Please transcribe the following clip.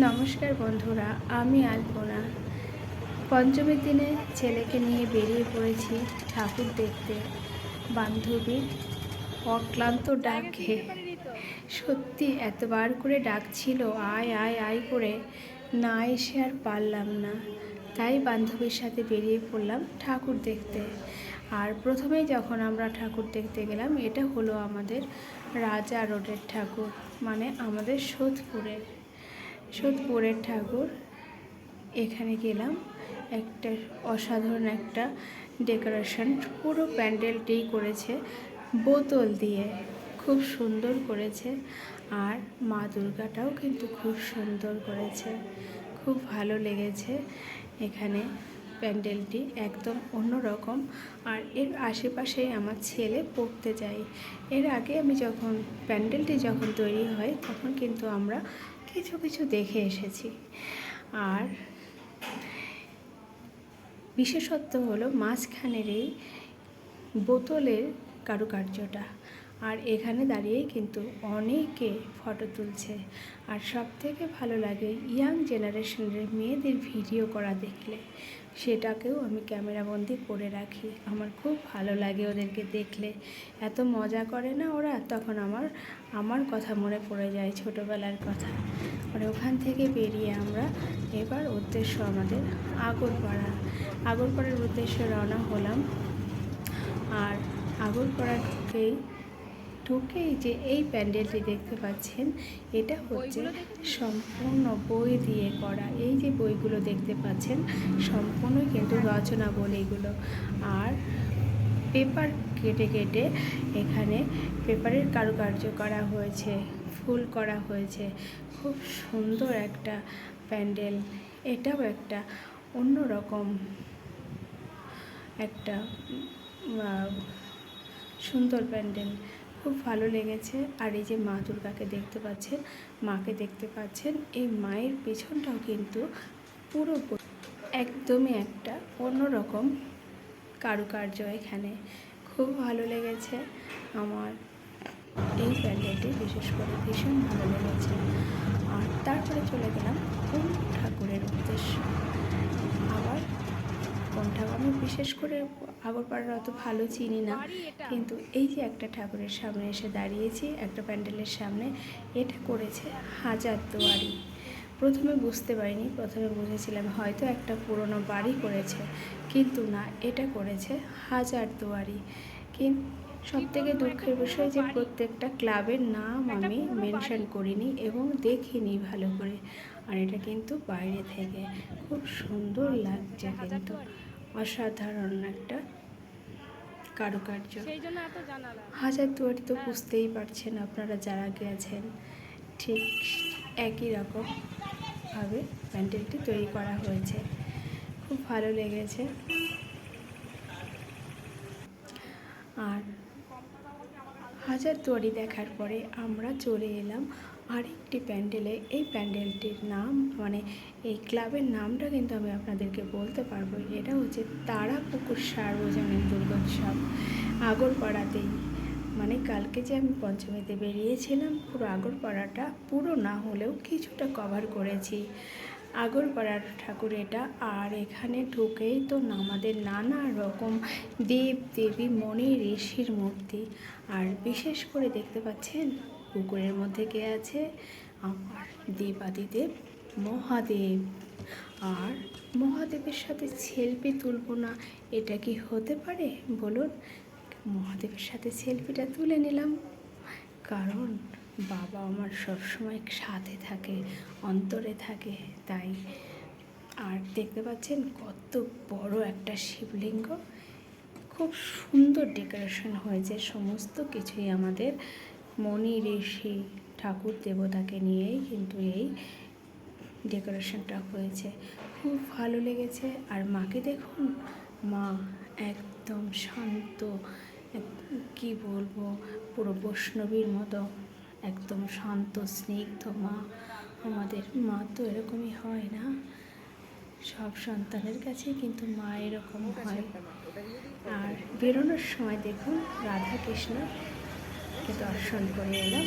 নমস্কার বন্ধুরা, আমি আলপনা। পঞ্চমীর দিনে ছেলেকে নিয়ে বেরিয়ে পড়েছি ঠাকুর দেখতে। বান্ধবীর অক্লান্ত ডাকে। সত্যি এতবার করে ডাকছিল, আয় আয় আয় করে। না এসে আর পারলাম না। তাই বান্ধবীর সাথে বেরিয়ে পড়লাম ঠাকুর দেখতে। আর প্রথমেই যখন আমরা ঠাকুর দেখতে গেলাম, এটা হলো আমাদের রাজা রোডের ঠাকুর মানে আমাদের সোদপুরের। সোদপুরের ঠাকুর। এখানে গেলাম। একটা অসাধারণ একটা ডেকোরেশন। পুরো প্যান্ডেলটিই করেছে। বোতল দিয়ে খুব সুন্দর করেছে। আর মা দুর্গাটাও কিন্তু খুব সুন্দর করেছে। খুব ভালো লেগেছে এখানে প্যান্ডেলটি একদম অন্যরকম। আর এর আশেপাশেই আমার ছেলে পড়তে যায়। এর আগে আমি যখন প্যান্ডেলটি যখন তৈরি হয়, তখন কিন্তু আমরা কিছু কিছু দেখে এসেছি। আর বিশেষত্ব হলো মাঝখানের এই বোতলের কারুকার্যটা। আর এখানে দাঁড়িয়েই কিন্তু অনেকে ফটো তুলছে। আর সব থেকে ভালো লাগে ইয়াং জেনারেশনের মেয়েদের ভিডিও করা দেখলে। সেটাকেও আমি ক্যামেরাবন্দি করে রাখি। আমার খুব ভালো লাগে ওদেরকে দেখলে। এত মজা করে না ওরা? তখন আমার আমার কথা মনে পড়ে যায় ছোটোবেলার কথা। আর ওখান থেকে বেরিয়ে আমরা এবার উদ্দেশ্য আমাদের আগরপাড়া। আগরপাড়ার উদ্দেশ্যে রওনা হলাম। আর আগরপাড়াকেই ঢুকেই যে এই প্যান্ডেলটি দেখতে পাচ্ছেন এটা হচ্ছে সম্পূর্ণ বই দিয়ে করা। এই যে বইগুলো দেখতে পাচ্ছেন সম্পূর্ণ কিন্তু রচনা বই এগুলো। আর পেপার কেটে কেটে এখানে পেপারের কারুকার্য করা হয়েছে ফুল করা হয়েছে। খুব সুন্দর একটা প্যান্ডেল। এটাও একটা অন্যরকম একটা সুন্দর প্যান্ডেল। খুব ভালো লেগেছে। আর এই যে মা দুর্গাকে দেখতে পাচ্ছেন, মাকে দেখতে পাচ্ছেন, এই মায়ের পেছনটাও কিন্তু পুরো একদমই একটা অন্যরকম কারুকার্য এখানে। খুব ভালো লেগেছে আমার। এই প্যান্ডেলটি বিশেষ করে ভীষণ ভালো লেগেছে। আর তারপরে চলে গেলাম কোন ঠাকুরের উদ্দেশ্য আবার কোন ঠাকুর আমি বিশেষ করে আগরপাড়ার অত ভালো চিনি না। কিন্তু এই যে একটা ঠাকুরের সামনে এসে দাঁড়িয়েছি, একটা প্যান্ডেলের সামনে, এটা করেছে হাজার দুয়ারি। প্রথমে বুঝতে পারিনি, প্রথমে বুঝেছিলাম হয়তো একটা পুরনো বাড়ি করেছে, কিন্তু না, এটা করেছে হাজার দুয়ারি। কিন্তু সব থেকে দুঃখের বিষয় যে প্রত্যেকটা ক্লাবের নাম আমি মেনশন করিনি এবং দেখিনি ভালো করে। আর এটা কিন্তু বাইরে থেকে, খুব সুন্দর লাগছে কিন্তু। অসাধারণ একটা কারুকার্য। হাজার দুয়ারি তো বুঝতেই পারছেন আপনারা যারা গেছেন ঠিক একই রকমভাবে প্যান্ডেলটি তৈরি করা হয়েছে। খুব ভালো লেগেছে। আর হাজার দুয়ারি দেখার পরে আমরা চলে এলাম আরেকটি প্যান্ডেলে, এই প্যান্ডেলটির নাম মানে এই ক্লাবের নামটা কিন্তু আমি আপনাদেরকে বলতে পারব। এটা হচ্ছে তারাপুকুর সার্বজনীন দুর্গোৎসব। আগরপাড়াতেই মানে কালকে যে আমি পঞ্চমীতে বেরিয়েছিলাম, পুরো আগরপাড়াটা পুরো না হলেও কিছুটা কভার করেছি। আগরপাড়ার ঠাকুর এটা, আর এখানে ঢুকেই তো আমাদের নানা রকম দেব দেবী মণি, ঋষির মূর্তি। আর বিশেষ করে দেখতে পাচ্ছেন পুকুরের মধ্যে কে আছে? আমার দেবাদিদেব, মহাদেব। আর মহাদেবের সাথে সেলফি তুলব না, এটা কি হতে পারে? বলুন। মহাদেবের সাথে সেলফিটা তুলে নিলাম। কারণ বাবা আমার সবসময় সাথে থাকে, অন্তরে থাকে, তাই। আর দেখতে পাচ্ছেন কত বড় একটা শিবলিঙ্গ? খুব সুন্দর ডেকোরেশন হয়েছে, সমস্ত কিছুই আমাদের মণি ঋষি ঠাকুর দেবতাকে নিয়েই কিন্তু এই ডেকোরেশনটা হয়েছে। খুব ভালো লেগেছে। আর মাকে দেখুন, মা একদম শান্ত কি বলব, পুরো বৈষ্ণবীর মতো, একদম শান্ত, স্নিগ্ধ মা। আমাদের মা তো এরকমই হয় না। সব সন্তানের কাছেই কিন্তু মা এরকম হয়। আর বেরোনোর সময় দেখুন রাধা কৃষ্ণকে দর্শন করে এলাম